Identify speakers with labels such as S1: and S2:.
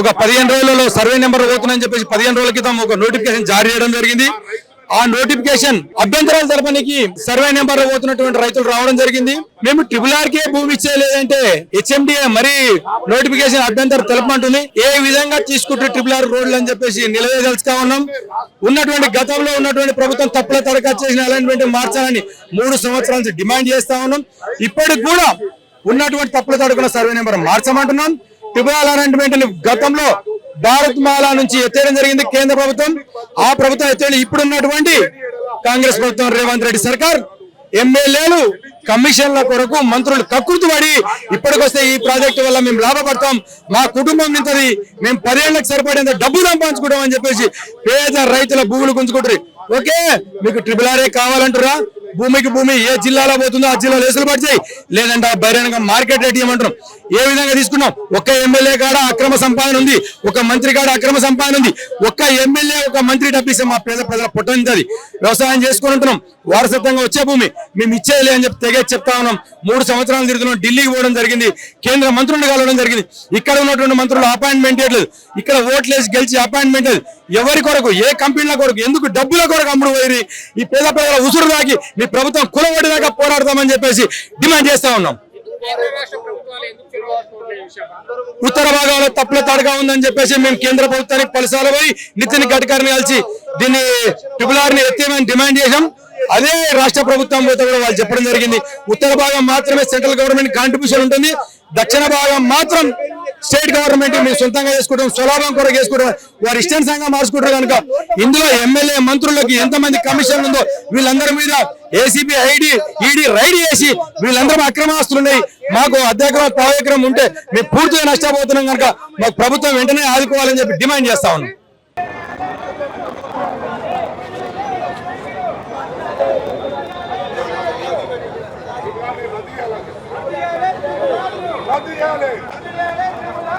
S1: ఒక పదిహేను రోజులలో సర్వే నెంబర్ పోతుందని చెప్పేసి పదిహేను రోజుల క్రితం ఒక నోటిఫికేషన్ జారీ చేయడం జరిగింది. ఆ నోటిఫికేషన్ అభ్యంతరాలు తెలపడానికి సర్వే నెంబర్ పోతున్నటువంటి రైతులు రావడం జరిగింది. మేము ట్రిపుల్ ఆర్కే భూమి ఇచ్చేయలేదంటే హెచ్ఎండిఏ మరి నోటిఫికేషన్ అభ్యంతరం తెలపమంటుంది. ఏ విధంగా తీసుకుంటే ట్రిపుల్ ఆర్ రోడ్లు అని చెప్పేసి నిలవేదలుచుతా ఉన్నాం. ఉన్నటువంటి గతంలో ఉన్నటువంటి ప్రభుత్వం తప్పుల తరఖా చేసిన అలైన్మెంట్ మార్చాలని మూడు సంవత్సరాల నుంచి డిమాండ్ చేస్తా ఉన్నాం. ఇప్పటికి కూడా ఉన్నటువంటి తప్పుల తడుకున్న సర్వే నెంబర్ మార్చమంటున్నాం. ట్రిపుల్ అరేంజ్మెంట్ గతంలో భారత్ మాలా నుంచి ఎత్తేయడం జరిగింది కేంద్ర ప్రభుత్వం. ఆ ప్రభుత్వం ఎత్తేయడం ఇప్పుడున్నటువంటి కాంగ్రెస్ ప్రభుత్వం రేవంత్ రెడ్డి సర్కార్. ఎమ్మెల్యేలు కమిషన్ల కొరకు మంత్రులు కక్కుర్తి పడి ఇప్పటికొస్తే ఈ ప్రాజెక్టు వల్ల మేము లాభపడతాం. మా కుటుంబం నింతది. మేము పదేళ్ళకు సరిపడేంత డబ్బు సంపాదించుకుంటాం అని చెప్పేసి పేద రైతుల భూములు గుంజుకుంటారు ఓకే మీకు ట్రిపుల్ ఆర్ఏ కావాలంటారా భూమికి భూమి ఏ జిల్లాలో పోతుందో ఆ జిల్లాలో వేసులు పడిచాయి లేదంటే బహిరంగ మార్కెట్ రేట్ ఇవ్వమంటున్నాం ఏ విధంగా తీసుకున్నాం? ఒక్క ఎమ్మెల్యే కాడ అక్రమ సంపాదన ఉంది. ఒక మంత్రి కాడ అక్రమ సంపాదన ఉంది. ఒక్క ఎమ్మెల్యే ఒక మంత్రి డబ్బిస్తే మా పేద ప్రజల పొట్టనింది వ్యవసాయం చేసుకుని ఉంటున్నాం. వారసత్వంగా వచ్చే భూమి మేము ఇచ్చేయలే అని చెప్పి తెగే చెప్తా ఉన్నాం. మూడు సంవత్సరాలు తిరుగుతున్నాం. ఢిల్లీకి పోవడం జరిగింది. కేంద్ర మంత్రులను కలవడం జరిగింది. ఇక్కడ ఉన్నటువంటి మంత్రులు అపాయింట్మెంట్ ఇవ్వలేదు ఇక్కడ ఓట్లేసి గెలిచి అపాయింట్మెంట్ ఎవరి కొరకు? ఏ కంపెనీల కొరకు? ఎందుకు డబ్బుల కొరకు అమ్ముడు పోయి ఈ పేద ప్రజల ఉసురు దాకి మీ ప్రభుత్వం కులవడిదాకా పోరాడతామని చెప్పేసి డిమాండ్ చేస్తా ఉన్నాం. ఉత్తర భాగంలో తప్పుల తాడుగా ఉందని చెప్పేసి మేము కేంద్ర ప్రభుత్వానికి పలుసార్లు పోయి నితిన్ గడ్కరీని కలిసి దీన్ని ట్రిపుల్ ఆర్ని ఎత్తేమని డిమాండ్ చేశాం. అదే రాష్ట్ర ప్రభుత్వం పోతే కూడా వాళ్ళు చెప్పడం జరిగింది. ఉత్తర భాగం మాత్రమే సెంట్రల్ గవర్నమెంట్ కాంట్రిబ్యూషన్ ఉంటుంది. దక్షిణ భాగం మాత్రం స్టేట్ గవర్నమెంట్ మేము సొంతంగా చేసుకుంటాం సులభం కొరకు చేసుకుంటాం వారి ఇష్టానుసారంగా మార్చుకుంటారు కనుక ఇందులో ఎమ్మెల్యే మంత్రులకి ఎంతమంది కమిషన్ ఉందో వీళ్ళందరి మీద ఏసీబీ ఐడి ఈడీ రైడ్ చేసి వీళ్ళందరూ అక్రమాస్తులు ఉన్నాయి. మాకు అధ్యక్రమ పావు ఉంటే మేము పూర్తిగా నష్టపోతున్నాం కనుక మాకు ప్రభుత్వం వెంటనే ఆదుకోవాలని చెప్పి డిమాండ్ చేస్తా ఉన్నాం.
S2: రద్దు చేయాలి